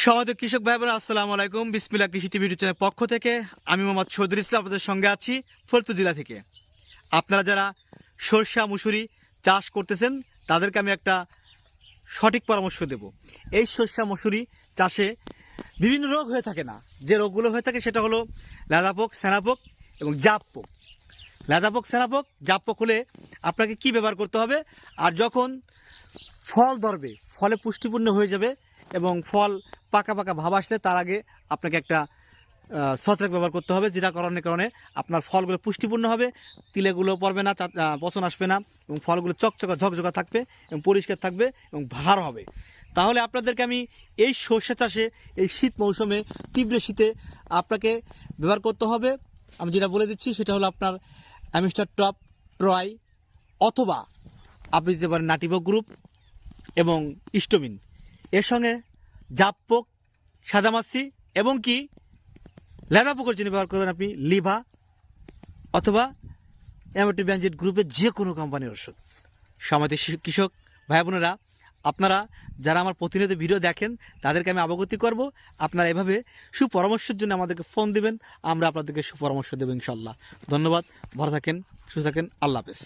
সমাজের কৃষক ভাই বোনেরা আসসালামু আলাইকুম। বিসমিল্লা কৃষি টিভি চ্যানেলের পক্ষ থেকে আমি মোহাম্মদ শহীদুল ইসলাম আপনাদের সঙ্গে আছি ফরিদপুর জেলা থেকে। আপনারা যারা সরষা মুসুরি চাষ করতেছেন, তাদেরকে আমি একটা সঠিক পরামর্শ দেব। এই সরষা মসুরি চাষে বিভিন্ন রোগ হয়ে থাকে না। যে রোগগুলো হয়ে থাকে সেটা হলো লাদাপোক সেনাপোক এবং জাপ পোক লাদাপোক সেনাপোক জাপ পোক হলে আপনাকে কি ব্যবহার করতে হবে? আর যখন ফল ধরবে, ফলে পুষ্টিপূর্ণ হয়ে যাবে এবং ফল পাকা পাকা ভাব আসলে তার আগে আপনাকে একটা আহ, ব্যবহার করতে হবে যেটা কারণে। কারণে আপনার ফলগুলো পুষ্টিপূর্ণ হবে তিলেগুলো পড়বে না পচন আসবে না এবং ফলগুলো চকচকা ঝকঝকা থাকবে এবং পরিষ্কার থাকবে এবং ভার হবে। তাহলে আপনাদেরকে আমি এই সর্ষে চাষে এই শীত মৌসুমে তীব্র শীতে আপনাকে ব্যবহার করতে হবে। আমি যেটা বলে দিচ্ছি সেটা হলো আপনার অ্যামিস্টার টপ ট্রয় অথবা আপনি দিতে পারেন নাটিবক গ্রুপ এবং ইস্টোমিন। এর সঙ্গে জাপ পোক সাদামাছি এবং কি? লেদা পোকের জন্য ব্যবহার করবেন আপনি লিভা অথবা অ্যামোটি ব্যাঞ্জেট গ্রুপের যে কোনো কোম্পানির ওষুধ। সমাজের কৃষক ভাই বোনেরা আপনারা যারা আমার প্রতিনিয়ত ভিডিও দেখেন, তাদেরকে আমি অবগতি করব। আপনারা এভাবে সুপরামর্শের জন্য আমাদেরকে ফোন দিবেন, আমরা আপনাদেরকে সুপরামর্শ দেবো ইনশাল্লাহ ধন্যবাদ, ভালো থাকেন, সুস্থ থাকেন, আল্লাহ হাফেজ।